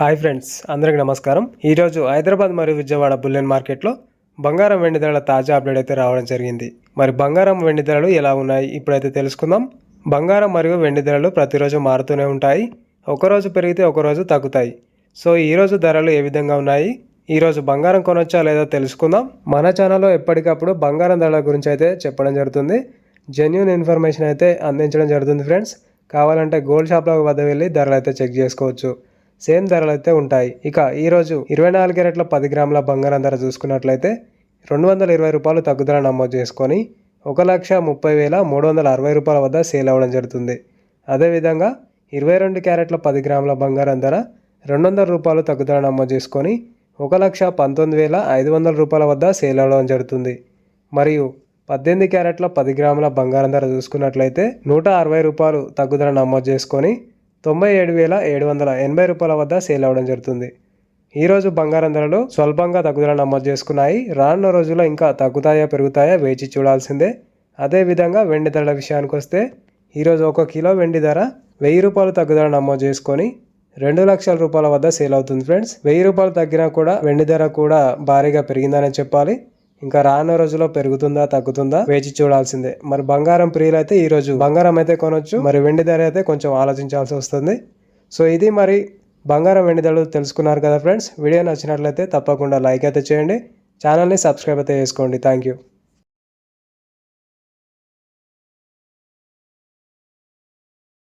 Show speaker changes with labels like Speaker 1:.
Speaker 1: Hi friends అందరికి నమస్కారం. ఈరోజు హైదరాబాద్ మరియు విజయవాడ బుల్లెన్ మార్కెట్లో బంగారం వెండి ధరల తాజా అప్డేట్ అయితే రావడం జరిగింది. మరి బంగారం వెండి ధరలు ఎలా ఉన్నాయి? ఇప్పుడైతే తెలుసుకుందాం. బంగారం మరియు వెండి ధరలు ప్రతిరోజు మారుతూనే ఉంటాయి. ఒకరోజు పెరిగితే ఒకరోజు తగ్గుతాయి. సో ఈరోజు ధరలు ఏ విధంగా ఉన్నాయి? ఈరోజు బంగారం కొనొచ్చా లేదా తెలుసుకుందాం. మన ఛానల్లో ఎప్పటికప్పుడు బంగారం ధరల గురించి అయితే చెప్పడం జరుగుతుంది. జెన్యున్ ఇన్ఫర్మేషన్ అయితే అందించడం జరుగుతుంది ఫ్రెండ్స్. కావాలంటే గోల్డ్ షాప్లో వద్ద వెళ్ళి ధరలు అయితే చెక్ చేసుకోవచ్చు. సేమ్ ధరలు అయితే ఉంటాయి. ఇక ఈరోజు ఇరవై నాలుగు క్యారెట్ల పది గ్రాముల బంగారం ధర చూసుకున్నట్లయితే రెండు వందల ఇరవై రూపాయలు తగ్గుదల నమోదు చేసుకొని ఒక లక్ష ముప్పై వేల మూడు వందల అరవై రూపాయల వద్ద సేల్ అవ్వడం జరుగుతుంది. అదేవిధంగా ఇరవై రెండు క్యారెట్ల పది గ్రాముల బంగారం ధర రెండు వందల రూపాయలు తగ్గుదల నమోదు చేసుకొని ఒక లక్ష పంతొమ్మిది వేల ఐదు వందల రూపాయల వద్ద సేల్ అవ్వడం జరుగుతుంది. మరియు పద్దెనిమిది క్యారెట్ల పది గ్రాముల బంగారం ధర చూసుకున్నట్లయితే నూట అరవై రూపాయలు తగ్గుదల నమోదు చేసుకొని తొంభై ఏడు వేల ఏడు వందల ఎనభై రూపాయల వద్ద సేల్ అవ్వడం జరుగుతుంది. ఈరోజు బంగారం ధరలు స్వల్పంగా తగ్గుదల నమోదు చేసుకున్నాయి. రానున్న రోజుల్లో ఇంకా తగ్గుతాయా పెరుగుతాయా వేచి చూడాల్సిందే. అదేవిధంగా వెండి ధరల విషయానికి వస్తే ఈరోజు ఒక కిలో వెండి ధర వెయ్యి రూపాయలు తగ్గుదల నమోదు చేసుకొని రెండు లక్షల రూపాయల వద్ద సేల్ అవుతుంది ఫ్రెండ్స్. వెయ్యి రూపాయలు తగ్గినా కూడా వెండి ధర కూడా భారీగా పెరిగిందనే చెప్పాలి. ఇంకా రానున్న రోజుల్లో పెరుగుతుందా తగ్గుతుందా వేచి చూడాల్సిందే. మరి బంగారం ప్రియులు అయితే ఈ రోజు బంగారం అయితే కొనొచ్చు మరి వెండి ధర అయితే కొంచెం ఆలోచించాల్సి వస్తుంది. సో ఇది మరి బంగారం వెండి ధరలు తెలుసుకున్నారు కదా ఫ్రెండ్స్. వీడియో నచ్చినట్లయితే తప్పకుండా లైక్ అయితే చేయండి. ఛానల్ని సబ్స్క్రైబ్ అయితే చేసుకోండి. Thank you